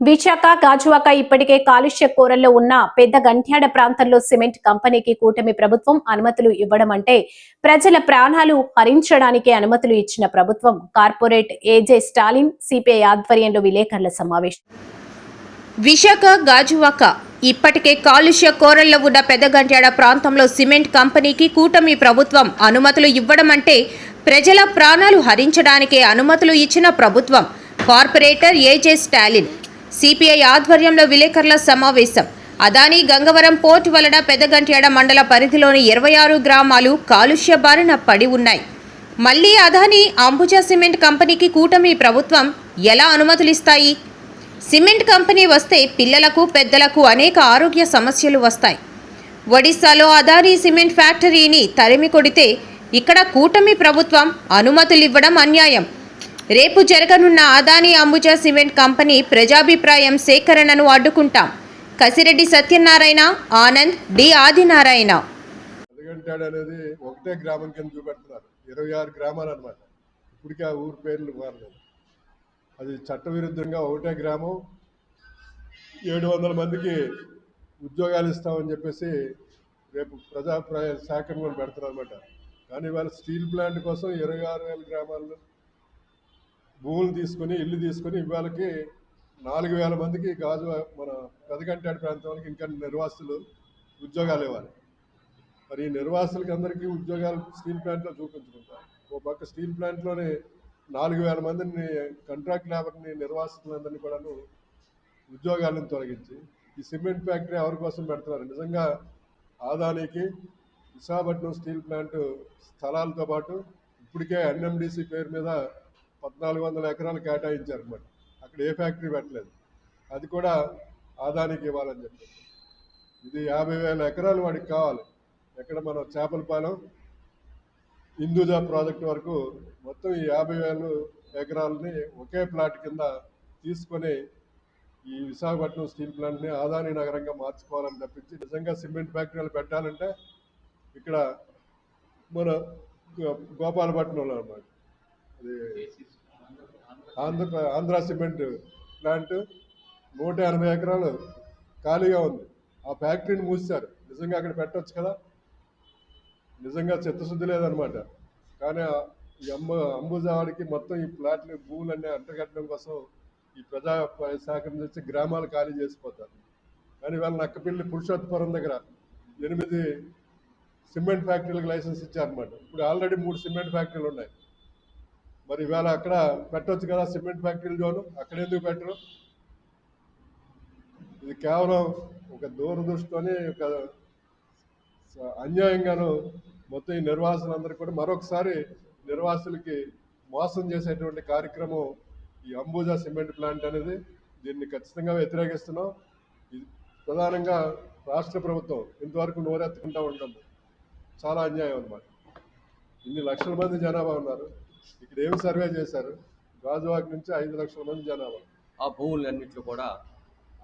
విశాఖ గాజువాక ఇప్పటికే కాలుష్య కోరల్లో ఉన్న పెద్ద గంట్యాడ ప్రాంతంలో సిమెంట్ కంపెనీకి కూటమి ప్రభుత్వం అనుమతులు ఇవ్వడం అంటే ప్రజల ప్రాణాలు హరించడానికి అనుమతులు ఇచ్చిన ప్రభుత్వం. కార్పొరేట్ ఏజే స్టాలిన్ సిపిఐ ఆధ్వర్యంలో విలేకరుల సమావేశం. విశాఖ గాజువాక ఇప్పటికే కాలుష్య కోరల్లో ఉన్న పెద్దగంట్యాడ ప్రాంతంలో సిమెంట్ కంపెనీకి కూటమి ప్రభుత్వం అనుమతులు ఇవ్వడం అంటే ప్రజల ప్రాణాలు హరించడానికే అనుమతులు ఇచ్చిన ప్రభుత్వం. కార్పొరేటర్ ఏజే స్టాలిన్ సిపిఐ ఆధ్వర్యంలో విలేకరుల సమావేశం. అదానీ గంగవరం పోర్టు వలన పెదగంట్యాడ మండల పరిధిలోని ఇరవై ఆరు గ్రామాలు కాలుష్య బారిన పడి ఉన్నాయి. మళ్ళీ అదానీ అంబుజా సిమెంట్ కంపెనీకి కూటమి ప్రభుత్వం ఎలా అనుమతులిస్తాయి? సిమెంట్ కంపెనీ వస్తే పిల్లలకు పెద్దలకు అనేక ఆరోగ్య సమస్యలు వస్తాయి. ఒడిశాలో అదానీ సిమెంట్ ఫ్యాక్టరీని తరిమి కొడితే ఇక్కడ కూటమి ప్రభుత్వం అనుమతులివ్వడం అన్యాయం. రేపు జరగనున్న అదానీ అంబుజా సిమెంట్ కంపెనీ ప్రజాభిప్రాయం సేకరణను అడ్డుకుంటాం. కసిరెడ్డి సత్యనారాయణ ఆనంద్ డి ఆదినారాయణ. అనేది ఒకటే గ్రామం కింద చూపెడుతున్నారు. ఇరవై ఆరు గ్రామాలు అనమాట ఇప్పటికే ఆ ఊరు పేర్లు మారలేదు. అది చట్టవిరుద్ధంగా ఒకటే గ్రామం. ఏడు వందల మందికి ఉద్యోగాలు ఇస్తామని చెప్పేసి రేపు ప్రజాప్రాయ సేకరణ కూడా పెడతారు అనమాట కానీ వాళ్ళ స్టీల్ ప్లాంట్ కోసం ఇరవై ఆరు వేల గ్రామాల్లో భూములు తీసుకొని ఇల్లు తీసుకొని ఇవాళకి నాలుగు వేల మందికి గాజు మన పెదగంటాడు ప్రాంతానికి ఇంకా నిర్వాసులు ఉద్యోగాలు ఇవ్వాలి. మరి ఈ నిర్వాసులకి అందరికీ ఉద్యోగాలు స్టీల్ ప్లాంట్లో చూపించుకుంటారు ఓ పక్క స్టీల్ ప్లాంట్లోనే నాలుగు వేల మందిని కాంట్రాక్ట్ లేబర్ని నిర్వాసితులందరినీ కూడాను ఉద్యోగాలను తొలగించి ఈ సిమెంట్ ఫ్యాక్టరీ ఎవరి కోసం పెడుతున్నారు? నిజంగా ఆదానికి విశాఖపట్నం స్టీల్ ప్లాంట్ స్థలాలతో పాటు ఇప్పటికే ఎన్ఎండిసి పేరు మీద పద్నాలుగు వందల ఎకరాలు కేటాయించారు అనమాట అక్కడ ఏ ఫ్యాక్టరీ పెట్టలేదు. అది కూడా ఆదానికి ఇవ్వాలని చెప్పి ఇది యాభై వేల ఎకరాలు వాడికి కావాలి. ఎక్కడ మనం చేపల పాలెం హిందూజా ప్రాజెక్ట్ వరకు మొత్తం ఈ యాభై వేలు ఎకరాలని ఒకే ప్లాట్ కింద తీసుకొని ఈ విశాఖపట్నం స్టీల్ ప్లాంట్ని ఆదాని నగరంగా మార్చుకోవాలని తప్పించి నిజంగా సిమెంట్ ఫ్యాక్టరీలు పెట్టాలంటే ఇక్కడ మన గోపాలపట్నంలో అన్నమాట. అది ఆంధ్ర ఆంధ్ర సిమెంట్ ప్లాంట్ నూట ఎనభై ఎకరాలు ఖాళీగా ఉంది. ఆ ఫ్యాక్టరీని మూసారు నిజంగా అక్కడ పెట్టవచ్చు కదా? నిజంగా చిత్తశుద్ధి లేదనమాట కానీ ఈ అమ్మ అంబుజావాడికి మొత్తం ఈ ప్లాట్లు భూములన్నీ అంటగట్టడం కోసం ఈ ప్రజా శాఖ నుంచి గ్రామాలు ఖాళీ చేసిపోతారు. కానీ వాళ్ళ నక్కపిల్లి పురుషోత్పురం దగ్గర ఎనిమిది సిమెంట్ ఫ్యాక్టరీలకు లైసెన్స్ ఇచ్చారనమాట ఇప్పుడు ఆల్రెడీ మూడు సిమెంట్ ఫ్యాక్టరీలు ఉన్నాయి. మరి ఇవాళ అక్కడ పెట్టొచ్చు కదా సిమెంట్ ఫ్యాక్టరీలు జోను అక్కడ ఎందుకు పెట్టరు? ఇది కేవలం ఒక దూరదృష్టితోనే ఒక అన్యాయంగాను మొత్తం ఈ నిర్వాసులందరూ కూడా మరొకసారి నిర్వాసులకి మోసం చేసేటువంటి కార్యక్రమం ఈ అంబుజా సిమెంట్ ప్లాంట్ అనేది దీన్ని ఖచ్చితంగా వ్యతిరేకిస్తున్నాం. ఇది ప్రధానంగా రాష్ట్ర ప్రభుత్వం ఇంతవరకు నోరెత్తుకుంటూ ఉంటాం చాలా అన్యాయం అన్నమాట. ఇన్ని లక్షల మంది జనాభా ఉన్నారు. ఇక్కడ ఏమి సర్వే చేశారు? గాజువాక్ నుంచి ఐదు లక్షల మంది జనాభా. ఆ భూములన్నింటిలో కూడా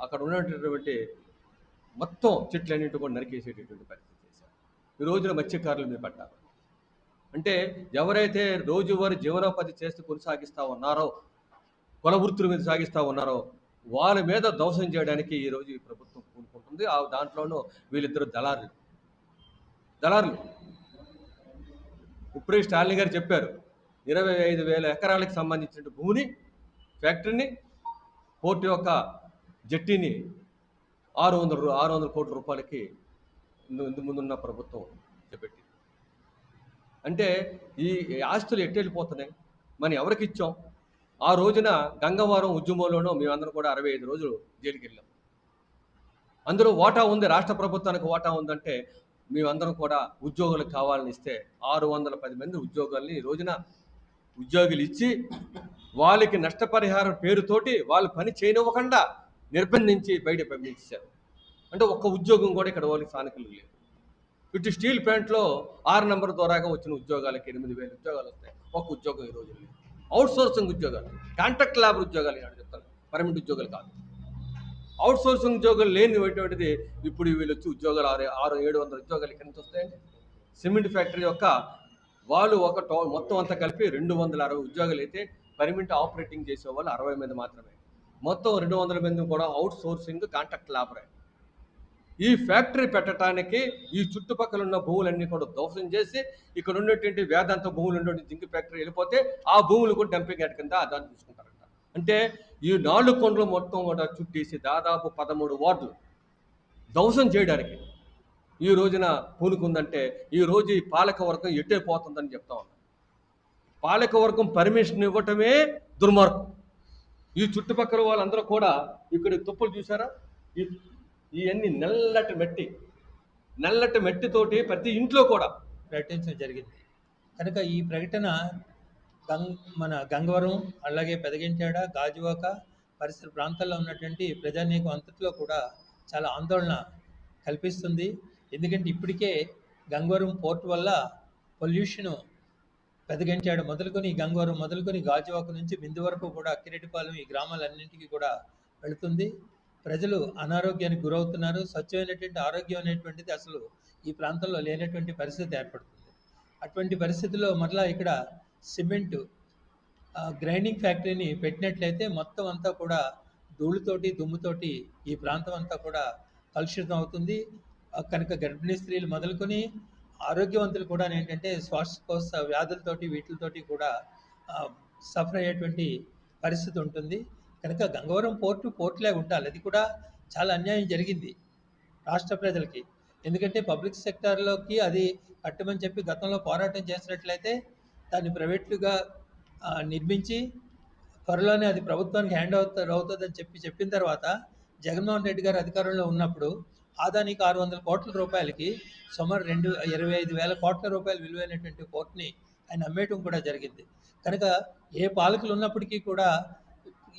అక్కడ ఉన్నటువంటి మొత్తం చెట్లన్నింటి కూడా నరికేసేటటువంటి పరిస్థితి చేశారు. ఈ రోజున మత్స్యకారుల మీద పడ్డారు. అంటే ఎవరైతే రోజువారి జీవనోపాధి చేస్తూ కొనసాగిస్తూ ఉన్నారో కుల వృత్తుల మీద సాగిస్తూ ఉన్నారో వాళ్ళ మీద దోషం చేయడానికి ఈరోజు ఈ ప్రభుత్వం పూనుకుంటుంది. ఆ దాంట్లోనూ వీళ్ళిద్దరు దళారులు. దళారులు. ఇప్పుడే స్టాలిన్ గారు చెప్పారు ఇరవై ఐదు వేల ఎకరాలకు సంబంధించిన భూమిని ఫ్యాక్టరీని పోర్టు యొక్క జట్టీని ఆరు వందల రూ- ఆరు వందల కోట్ల రూపాయలకి ఇందు ముందున్న ప్రభుత్వం చేపట్టింది. అంటే ఈ ఆస్తులు ఎట్టెళ్ళిపోతున్నాయి. మనం ఎవరికి ఇచ్చాం? ఆ రోజున గంగవరం ఉద్యమంలోనూ మేమందరం కూడా అరవై ఐదు రోజులు జైలుకి వెళ్ళాం. అందులో వాటా ఉంది రాష్ట్ర ప్రభుత్వానికి వాటా ఉందంటే మేమందరం కూడా ఉద్యోగులకు కావాలని ఇస్తే ఆరు వందల పది మంది ఉద్యోగాల్ని ఈ రోజున ఉద్యోగులు ఇచ్చి వాళ్ళకి నష్టపరిహారం పేరుతోటి వాళ్ళు పని చేయనివ్వకుండా నిర్బంధించి బయట పంపించారు అంటే ఒక్క ఉద్యోగం కూడా ఇక్కడ వాళ్ళకి స్థానికులు లేదు. ఇటు స్టీల్ ప్లాంట్లో ఆరు నెంబర్ ద్వారాగా వచ్చిన ఉద్యోగాలకి ఎనిమిది వేల ఉద్యోగాలు వస్తాయి. ఒక్క ఉద్యోగం ఈ రోజు లేదు. అవుట్ సోర్సింగ్ ఉద్యోగాలు కాంట్రాక్ట్ లేబర్ ఉద్యోగాలు అని చెప్తాను పర్మనెంట్ ఉద్యోగాలు కాదు. అవుట్ సోర్సింగ్ ఉద్యోగాలు లేనిటువంటిది ఇప్పుడు వీళ్ళు వచ్చి ఉద్యోగాలు ఆరు ఆరు ఏడు వందల ఉద్యోగాలు ఇక్కడి నుంచి వస్తాయండి? సిమెంట్ ఫ్యాక్టరీ యొక్క వాళ్ళు ఒక టో మొత్తం అంతా కలిపి రెండు వందల అరవై ఉద్యోగాలు అయితే పర్మనెంట్ ఆపరేటింగ్ చేసే వాళ్ళు అరవై మంది మాత్రమే. మొత్తం రెండు వందల మంది కూడా అవుట్ సోర్సింగ్ కాంట్రాక్ట్ లేబరే ఈ ఫ్యాక్టరీ పెట్టడానికి ఈ చుట్టుపక్కల ఉన్న భూములన్నీ కూడా ధ్వంసం చేసి ఇక్కడ ఉన్నటువంటి వేదాంత భూములు ఉన్నటువంటి జింక్ ఫ్యాక్టరీ వెళ్ళిపోతే ఆ భూములు కూడా డంపింగ్ యార్డ్ కింద దాన్ని చూసుకుంటారంట అంటే ఈ నాలుగు కొండలు మొత్తం కూడా చుట్టేసి దాదాపు పదమూడు వార్డులు ధ్వంసం చేయడానికి. ఈ రోజున పూనుకుందంటే ఈ రోజు ఈ పాలక వర్గం ఎట్టైపోతుందని చెప్తా ఉన్నాం. పాలక వర్గం పర్మిషన్ ఇవ్వటమే దుర్మార్గం. ఈ చుట్టుపక్కల వాళ్ళందరూ కూడా ఇక్కడ తుప్పలు చూసారా ఇవన్నీ నల్లటి మట్టి నల్లటి మట్టితోటి ప్రతి ఇంట్లో కూడా ప్రకటించడం జరిగింది. కనుక ఈ ప్రకటన గంగ్ మన గంగవరం అలాగే పెదగించాడ గాజువాక పరిసర ప్రాంతాల్లో ఉన్నటువంటి ప్రజానీకం అంతట్లో కూడా చాలా ఆందోళన కల్పిస్తుంది. ఎందుకంటే ఇప్పటికే గంగవరం పోర్ట్ వల్ల పొల్యూషన్ పెదగించాడు. మొదలుకొని గంగవరం మొదలుకొని గాజువాక నుంచి బిందు వరకు కూడా అక్కిరెడ్డిపాలెం ఈ గ్రామాలన్నింటికీ కూడా వెళుతుంది. ప్రజలు అనారోగ్యానికి గురవుతున్నారు. స్వచ్ఛమైనటువంటి ఆరోగ్యం అనేటువంటిది అసలు ఈ ప్రాంతంలో లేనటువంటి పరిస్థితి ఏర్పడుతుంది. అటువంటి పరిస్థితుల్లో మరలా ఇక్కడ సిమెంటు గ్రైండింగ్ ఫ్యాక్టరీని పెట్టినట్లయితే మొత్తం అంతా కూడా ధూళితోటి దుమ్ముతోటి ఈ ప్రాంతం అంతా కూడా కలుషితం అవుతుంది. కనుక గర్భిణీ స్త్రీలు మొదలుకొని ఆరోగ్యవంతులు కూడా ఏంటంటే శ్వాసకోశ వ్యాధులతోటి వీటితోటి కూడా సఫర్ అయ్యేటువంటి పరిస్థితి ఉంటుంది. కనుక గంగవరం పోర్టు పోర్టులే ఉండాలి. అది కూడా చాలా అన్యాయం జరిగింది రాష్ట్ర ప్రజలకి. ఎందుకంటే పబ్లిక్ సెక్టార్లోకి అది కట్టమని చెప్పి గతంలో పోరాటం చేసినట్లయితే దాన్ని ప్రైవేట్లుగా నిర్మించి త్వరలోనే అది ప్రభుత్వానికి హ్యాండ్ అవుతుంది అవుతుందని చెప్పి చెప్పిన తర్వాత జగన్మోహన్ రెడ్డి గారు అధికారంలో ఉన్నప్పుడు ఆదానికి ఆరు వందల కోట్ల రూపాయలకి సుమారు రెండు ఇరవై ఐదు వేల కోట్ల రూపాయలు విలువైనటువంటి పోర్ట్ని ఆయన అమ్మేయటం కూడా జరిగింది. కనుక ఏ పాలకులు ఉన్నప్పటికీ కూడా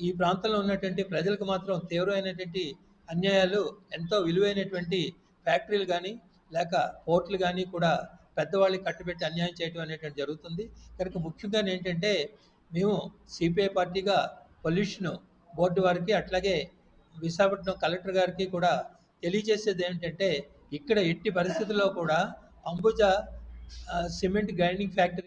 ఈ ప్రాంతంలో ఉన్నటువంటి ప్రజలకు మాత్రం తీవ్రమైనటువంటి అన్యాయాలు ఎంతో విలువైనటువంటి ఫ్యాక్టరీలు కానీ లేక పోర్ట్లు కానీ కూడా పెద్దవాళ్ళకి కట్టుబెట్టి అన్యాయం చేయడం అనేటువంటి జరుగుతుంది. కనుక ముఖ్యంగా ఏంటంటే మేము సిపిఐ పార్టీగా పొల్యూషన్ బోర్డు వారికి అట్లాగే విశాఖపట్నం కలెక్టర్ గారికి కూడా తెలియజేసేది ఏంటంటే ఇక్కడ ఎట్టి పరిస్థితుల్లో కూడా అంబుజా సిమెంట్ గ్రైండింగ్ ఫ్యాక్టరీ